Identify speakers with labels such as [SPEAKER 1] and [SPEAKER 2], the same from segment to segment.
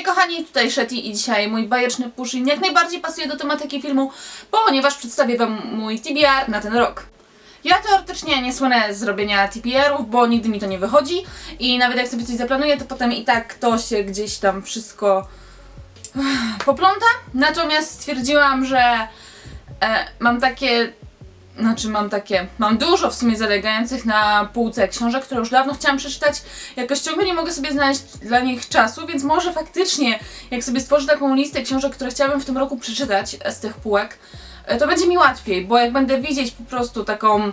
[SPEAKER 1] Hej kochani, tutaj Shetty i dzisiaj mój bajeczny pushing jak najbardziej pasuje do tematyki filmu, ponieważ przedstawię wam mój TBR na ten rok. Ja teoretycznie nie słynę z robienia TBR-ów, bo nigdy mi to nie wychodzi i nawet jak sobie coś zaplanuję, to potem i tak to się gdzieś tam wszystko popląta. Natomiast stwierdziłam, że e, mam takie znaczy mam takie, mam dużo w sumie zalegających na półce książek, które już dawno chciałam przeczytać. Jakoś ciągle nie mogę sobie znaleźć dla nich czasu, więc może faktycznie, jak sobie stworzę taką listę książek, które chciałabym w tym roku przeczytać z tych półek, e, to będzie mi łatwiej, bo jak będę widzieć po prostu taką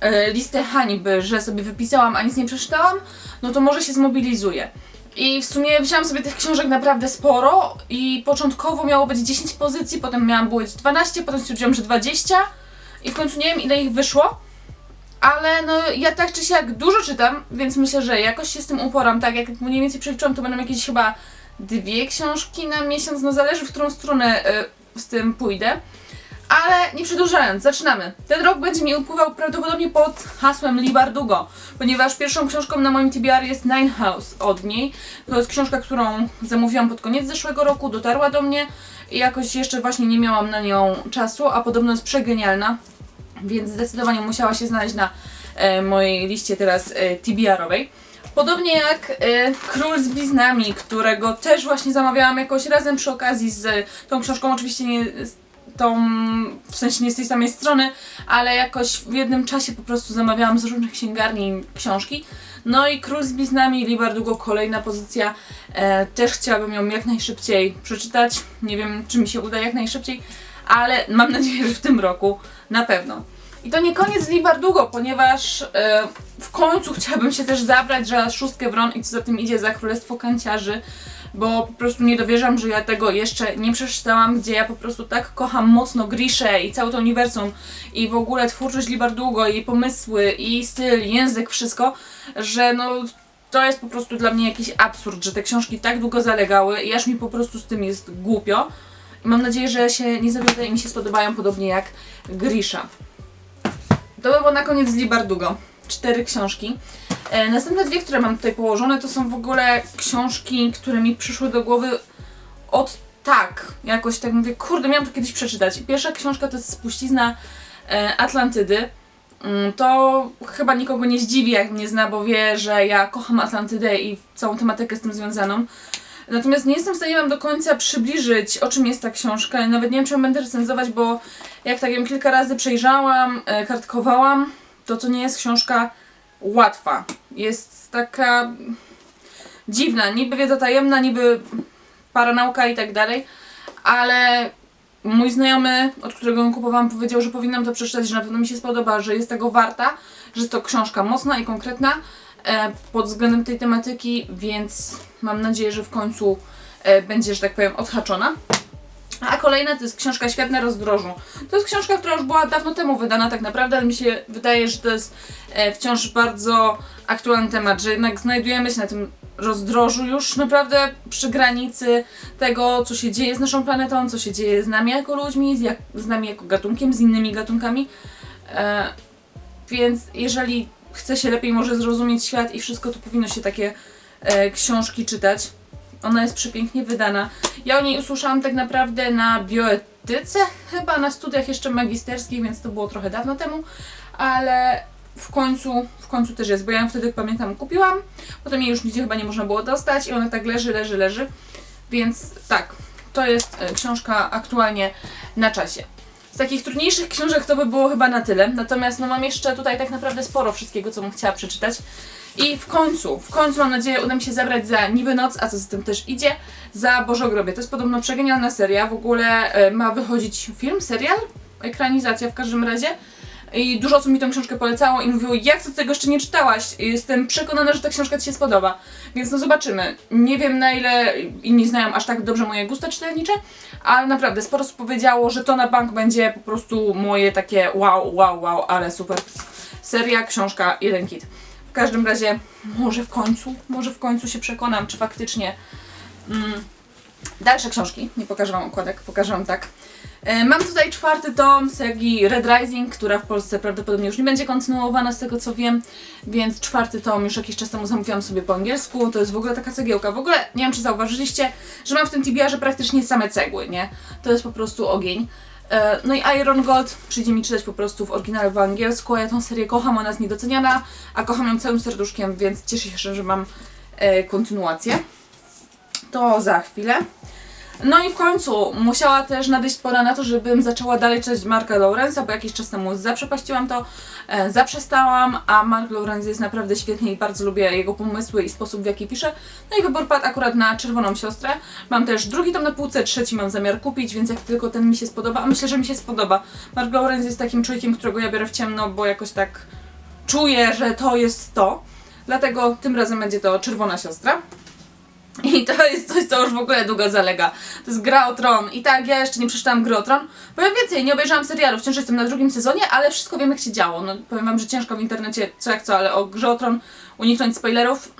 [SPEAKER 1] e, listę hańby, że sobie wypisałam, a nic nie przeczytałam, no to może się zmobilizuję. I w sumie wzięłam sobie tych książek naprawdę sporo i początkowo miało być 10 pozycji, potem miałam być 12, potem stwierdziłam, że 20 i w końcu nie wiem ile ich wyszło. Ale no ja tak czy siak dużo czytam, więc myślę, że jakoś się z tym uporam. Tak jak mniej więcej przeliczyłam, to będą jakieś chyba dwie książki na miesiąc, no zależy w którą stronę y, z tym pójdę. Ale nie przedłużając, zaczynamy. Ten rok będzie mi upływał prawdopodobnie pod hasłem Li Bardugo, ponieważ pierwszą książką na moim TBR jest Nine House od niej. To jest książka, którą zamówiłam pod koniec zeszłego roku, dotarła do mnie i jakoś jeszcze właśnie nie miałam na nią czasu, a podobno jest przegenialna, więc zdecydowanie musiała się znaleźć na e, mojej liście teraz e, TBR-owej. Podobnie jak e, Król z Bliznami, którego też właśnie zamawiałam jakoś razem przy okazji z tą książką, oczywiście nie z tą, w sensie nie z tej samej strony, ale jakoś w jednym czasie po prostu zamawiałam z różnych księgarni książki. No i Król z Bliznami, Libar Długo, kolejna pozycja. E, też chciałabym ją jak najszybciej przeczytać. Nie wiem, czy mi się uda jak najszybciej, ale mam nadzieję, że w tym roku na pewno. I to nie koniec Libar Długo, ponieważ e, w końcu chciałabym się też zabrać za szóstkę wron i co za tym idzie za Królestwo Kanciarzy, bo po prostu nie dowierzam, że ja tego jeszcze nie przeczytałam, gdzie ja po prostu tak kocham mocno Griszę i całe to uniwersum i w ogóle twórczość Libar Długo, jej pomysły i styl, język, wszystko, że no to jest po prostu dla mnie jakiś absurd, że te książki tak długo zalegały i aż mi po prostu z tym jest głupio. Mam nadzieję, że się nie zawiodę i mi się spodobają podobnie jak Grisha. To by było na koniec Libardugo. Cztery książki. E, następne dwie, które mam tutaj położone, to są w ogóle książki, które mi przyszły do głowy od tak. Jakoś tak mówię, kurde, miałam to kiedyś przeczytać. Pierwsza książka to jest Spuścizna e, Atlantydy. Mm, To chyba nikogo nie zdziwi, jak mnie zna, bo wie, że ja kocham Atlantydę i całą tematykę z tym związaną. Natomiast nie jestem w stanie Wam do końca przybliżyć, o czym jest ta książka. Nawet nie wiem, czy ją będę recenzować, bo jak tak ją kilka razy przejrzałam, e, kartkowałam, to to nie jest książka łatwa. Jest taka dziwna, niby wiedza tajemna, niby paranauka i tak dalej, ale mój znajomy, od którego ją kupowałam, powiedział, że powinnam to przeczytać, że na pewno mi się spodoba, że jest tego warta, że to książka mocna i konkretna e, pod względem tej tematyki, więc mam nadzieję, że w końcu e, będzie, że tak powiem, odhaczona. A kolejna to jest książka Świat na rozdrożu. To jest książka, która już była dawno temu wydana tak naprawdę, ale mi się wydaje, że to jest e, wciąż bardzo aktualny temat, że jednak znajdujemy się na tym rozdrożu już naprawdę przy granicy tego, co się dzieje z naszą planetą, co się dzieje z nami jako ludźmi, z, nami jako gatunkiem, z innymi gatunkami. E, więc jeżeli chce się lepiej może zrozumieć świat i wszystko, to powinno się takie książki czytać. Ona jest przepięknie wydana. Ja o niej usłyszałam tak naprawdę na bioetyce, chyba na studiach jeszcze magisterskich, więc to było trochę dawno temu, ale w końcu, w końcu też jest, bo ja ją wtedy pamiętam kupiłam, potem jej już nigdzie chyba nie można było dostać i ona tak leży, leży, leży, więc tak, to jest e, książka aktualnie na czasie. Z takich trudniejszych książek to by było chyba na tyle, natomiast no mam jeszcze tutaj tak naprawdę sporo wszystkiego, co bym chciała przeczytać. I w końcu, w końcu mam nadzieję uda mi się zabrać za Niby Noc, a co z tym też idzie, za Bożogrobie. To jest podobno przegenialna seria, w ogóle e, ma wychodzić film, serial, ekranizacja w każdym razie. I dużo osób mi tę książkę polecało i mówiło, jak ty tego jeszcze nie czytałaś? Jestem przekonana, że ta książka Ci się spodoba. Więc no zobaczymy. Nie wiem na ile inni znają aż tak dobrze moje gusta czytelnicze, ale naprawdę sporo osób powiedziało, że to na bank będzie po prostu moje takie wow, wow, wow, ale super. Seria, książka, jeden kit. W każdym razie, może w końcu, może w końcu się przekonam, czy faktycznie. Mm, dalsze książki, nie pokażę Wam okładek, pokażę Wam tak. E, Mam tutaj czwarty tom serii Red Rising, która w Polsce prawdopodobnie już nie będzie kontynuowana z tego co wiem, więc czwarty tom już jakiś czas temu zamówiłam sobie po angielsku. To jest w ogóle taka cegiełka. W ogóle nie wiem czy zauważyliście, że mam w tym TBR-ze praktycznie same cegły, nie? To jest po prostu ogień. E, No i Iron Gold przyjdzie mi czytać po prostu w oryginale po angielsku, ja tą serię kocham, ona jest niedoceniana, a kocham ją całym serduszkiem, więc cieszę się, że mam e, kontynuację. To za chwilę. No i w końcu musiała też nadejść pora na to, żebym zaczęła dalej czytać Marka Lawrence'a, bo jakiś czas temu zaprzepaściłam to, e, zaprzestałam, a Mark Lawrence jest naprawdę świetny i bardzo lubię jego pomysły i sposób w jaki pisze. No i wybór padł akurat na Czerwoną Siostrę. Mam też drugi tom na półce, trzeci mam zamiar kupić, więc jak tylko ten mi się spodoba, a myślę, że mi się spodoba. Mark Lawrence jest takim człowiekiem, którego ja biorę w ciemno, bo jakoś tak czuję, że to jest to. Dlatego tym razem będzie to Czerwona Siostra. I to jest coś, co już w ogóle długo zalega. To jest Gra o Tron. I tak, ja jeszcze nie przeczytałam Gry o Tron. Powiem więcej, nie obejrzałam serialu, wciąż jestem na drugim sezonie, ale wszystko wiem jak się działo. No, powiem wam, że ciężko w internecie co jak co, ale o Grze o Tron uniknąć spoilerów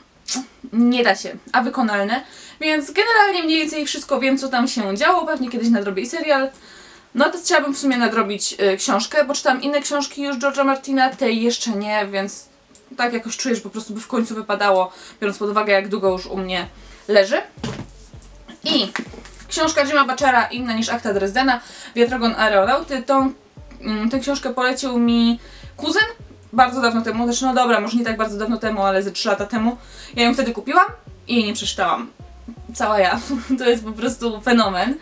[SPEAKER 1] nie da się, a wykonalne. Więc generalnie mniej więcej wszystko wiem, co tam się działo. Pewnie kiedyś nadrobię i serial. No to chciałabym w sumie nadrobić y, książkę, bo czytam inne książki już George'a Martina, tej jeszcze nie, więc tak jakoś czuję, że po prostu by w końcu wypadało, biorąc pod uwagę jak długo już u mnie leży. I książka Jima Bachera inna niż Akta Dresdena, Wiatrogon Aeronauty. Tą, mm, tę książkę polecił mi kuzyn bardzo dawno temu, znaczy no dobra, może nie tak bardzo dawno temu, ale ze 3 lata temu. Ja ją wtedy kupiłam i jej nie przeczytałam. Cała ja. To jest po prostu fenomen,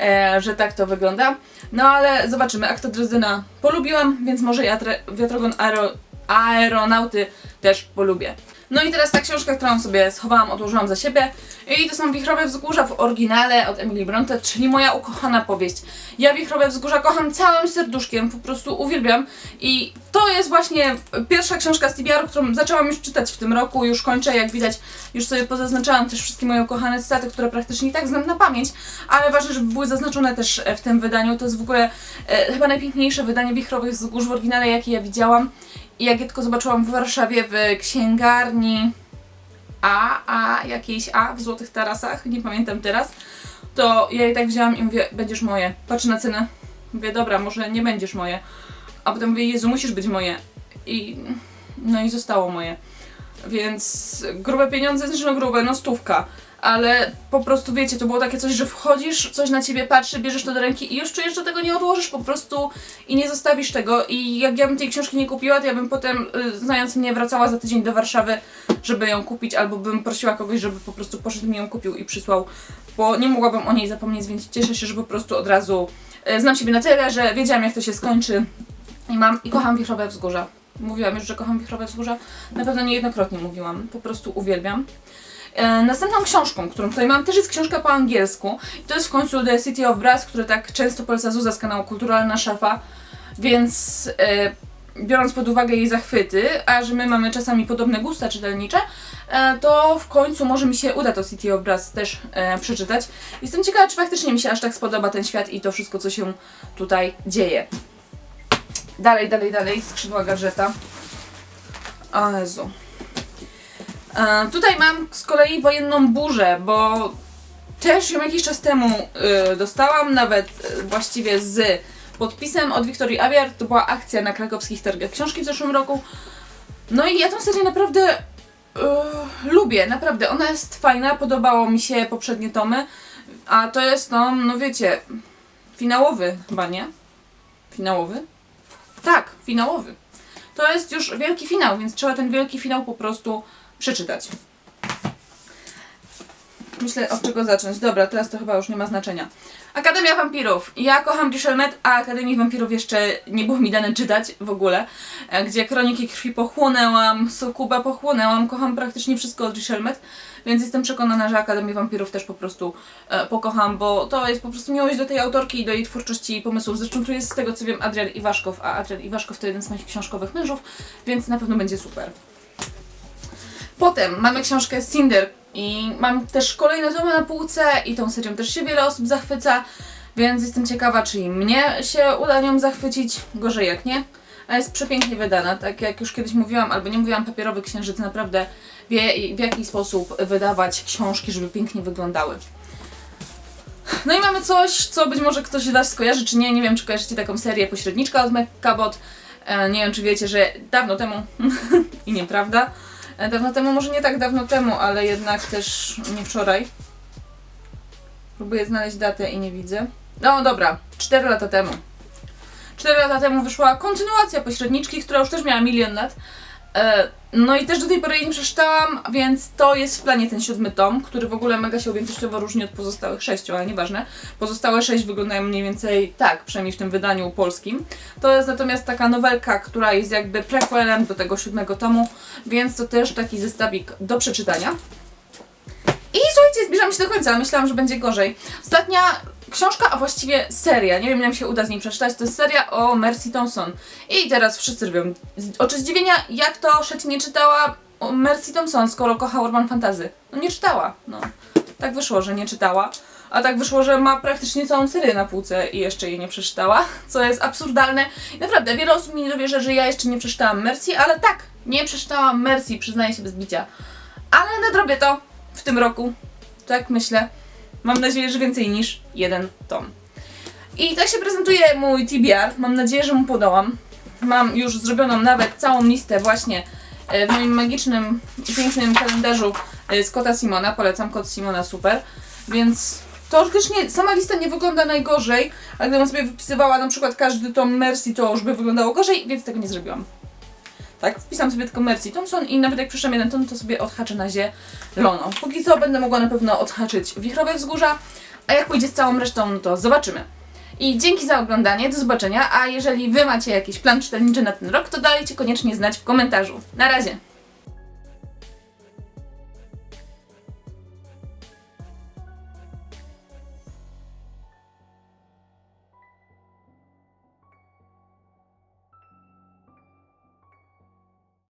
[SPEAKER 1] e, że tak to wygląda. No ale zobaczymy, Akta Dresdena polubiłam, więc może Jatre, Wiatrogon Aero, Aeronauty też polubię. No i teraz ta książka, którą sobie schowałam, odłożyłam za siebie. I to są Wichrowe Wzgórza w oryginale od Emily Bronte, czyli moja ukochana powieść. Ja Wichrowe Wzgórza kocham całym serduszkiem, po prostu uwielbiam. I to jest właśnie pierwsza książka z TBR, którą zaczęłam już czytać w tym roku. Już kończę, jak widać, już sobie pozaznaczałam też wszystkie moje ukochane cytaty, które praktycznie i tak znam na pamięć. Ale ważne, żeby były zaznaczone też w tym wydaniu. To jest w ogóle e, chyba najpiękniejsze wydanie Wichrowych Wzgórz w oryginale, jakie ja widziałam. I jak je tylko zobaczyłam w Warszawie w księgarni A, A, jakiejś A w Złotych Tarasach, nie pamiętam teraz, to ja je tak wzięłam i mówię, będziesz moje. Patrzę na cenę, mówię, dobra, może nie będziesz moje. A potem mówię, Jezu, musisz być moje. I no i zostało moje. Więc grube pieniądze, znaczy no grube, no stówka. Ale po prostu wiecie, to było takie coś, że wchodzisz, coś na ciebie patrzy, bierzesz to do ręki i już czujesz, że tego nie odłożysz po prostu i nie zostawisz tego. I jak ja bym tej książki nie kupiła, to ja bym potem, y, znając mnie, wracała za tydzień do Warszawy, żeby ją kupić, albo bym prosiła kogoś, żeby po prostu poszedł mi ją kupił i przysłał, bo nie mogłabym o niej zapomnieć, więc cieszę się, że po prostu od razu y, znam siebie na tyle, że wiedziałam jak to się skończy i mam i kocham Wichrowe Wzgórza. Mówiłam już, że kocham Wichrowe Wzgórza. Na pewno niejednokrotnie mówiłam. Po prostu uwielbiam. E, następną książką, którą tutaj mam, też jest książka po angielsku. I to jest w końcu The City of Brass, które tak często poleca Zuza z kanału Kulturalna Szafa. Więc e, biorąc pod uwagę jej zachwyty, a że my mamy czasami podobne gusta czytelnicze, e, to w końcu może mi się uda to City of Brass też przeczytać. Jestem ciekawa, czy faktycznie mi się aż tak spodoba ten świat i to wszystko, co się tutaj dzieje. Dalej, dalej, dalej, skrzydła gadżeta. O Jezu. Tutaj mam z kolei wojenną burzę, bo też ją jakiś czas temu y, dostałam, nawet y, właściwie z podpisem od Wiktorii Awiar. To była akcja na krakowskich targach książki w zeszłym roku. No i ja tę serię naprawdę y, lubię, naprawdę. Ona jest fajna, podobało mi się poprzednie tomy, a to jest tom, no wiecie, finałowy chyba, nie? Finałowy? Tak, finałowy. To jest już wielki finał, więc trzeba ten wielki finał po prostu przeczytać. Myślę, od czego zacząć. Dobra, teraz to chyba już nie ma znaczenia. Akademia Wampirów. Ja kocham Dishelmet, a Akademii Wampirów jeszcze nie było mi dane czytać w ogóle. E, Gdzie Kroniki Krwi pochłonęłam, Sukuba pochłonęłam, kocham praktycznie wszystko od Dishelmet. Więc jestem przekonana, że Akademię Wampirów też po prostu e, pokocham, bo to jest po prostu miłość do tej autorki i do jej twórczości i pomysłów. Zresztą tu jest z tego co wiem Adrian Iwaszkow, a Adrian Iwaszkow to jeden z moich książkowych mężów, więc na pewno będzie super. Potem mamy książkę Cinder i mam też kolejne tomy na półce i tą serią też się wiele osób zachwyca, więc jestem ciekawa, czy i mnie się uda nią zachwycić, gorzej jak nie. A jest przepięknie wydana, tak jak już kiedyś mówiłam, albo nie mówiłam, papierowy księżyc naprawdę wie w jaki sposób wydawać książki, żeby pięknie wyglądały. no i mamy coś, co być może ktoś Was skojarzy, czy nie. Nie wiem, czy kojarzycie taką serię Pośredniczka od Cabot. E, nie wiem, czy wiecie, że dawno temu, i nieprawda, dawno temu, może nie tak dawno temu, ale jednak też nie wczoraj. Próbuję znaleźć datę i nie widzę. No dobra, 4 lata temu. 4 lata temu wyszła kontynuacja Pośredniczki, która już też miała milion lat. E, No i też do tej pory nie przeczytałam, więc to jest w planie ten siódmy tom, który w ogóle mega się objętościowo różni od pozostałych sześciu, ale nieważne. Pozostałe sześć wyglądają mniej więcej tak, przynajmniej w tym wydaniu polskim. To jest natomiast taka nowelka, która jest jakby prequelem do tego siódmego tomu, więc to też taki zestawik do przeczytania. I słuchajcie, zbliżam się do końca, myślałam, że będzie gorzej. Ostatnia książka, a właściwie seria, nie wiem, mi się uda z niej przeczytać, to jest seria o Mercy Thompson. I teraz wszyscy robią oczy zdziwienia, jak to Szeci nie czytała o Mercy Thompson, skoro kocha Urban Fantazy. No nie czytała, no. Tak wyszło, że nie czytała. A tak wyszło, że ma praktycznie całą serię na półce i jeszcze jej nie przeczytała, co jest absurdalne. Naprawdę, wiele osób mi nie dowierza, że ja jeszcze nie przeczytałam Mercy, ale tak, nie przeczytałam Mercy, przyznaję się bez bicia. Ale nadrobię to w tym roku. Tak myślę. Mam nadzieję, że więcej niż jeden tom. I tak się prezentuje mój TBR. Mam nadzieję, że mu podołam. Mam już zrobioną nawet całą listę właśnie e, w moim magicznym pięknym kalendarzu e, z kota Simona. Polecam kot Simona, super. Więc teoretycznie sama lista nie wygląda najgorzej, a gdybym sobie wypisywała na przykład każdy tom Mercy, to już by wyglądało gorzej, więc tego nie zrobiłam. Tak, wpisam sobie tylko Mercy Thompson i nawet jak przyszłam jeden ton, to sobie odhaczę na zielono. Póki co będę mogła na pewno odhaczyć Wichrowe Wzgórza, a jak pójdzie z całą resztą, to zobaczymy. I dzięki za oglądanie, do zobaczenia, a jeżeli Wy macie jakiś plan czytelniczy na ten rok, to dajcie koniecznie znać w komentarzu. Na razie!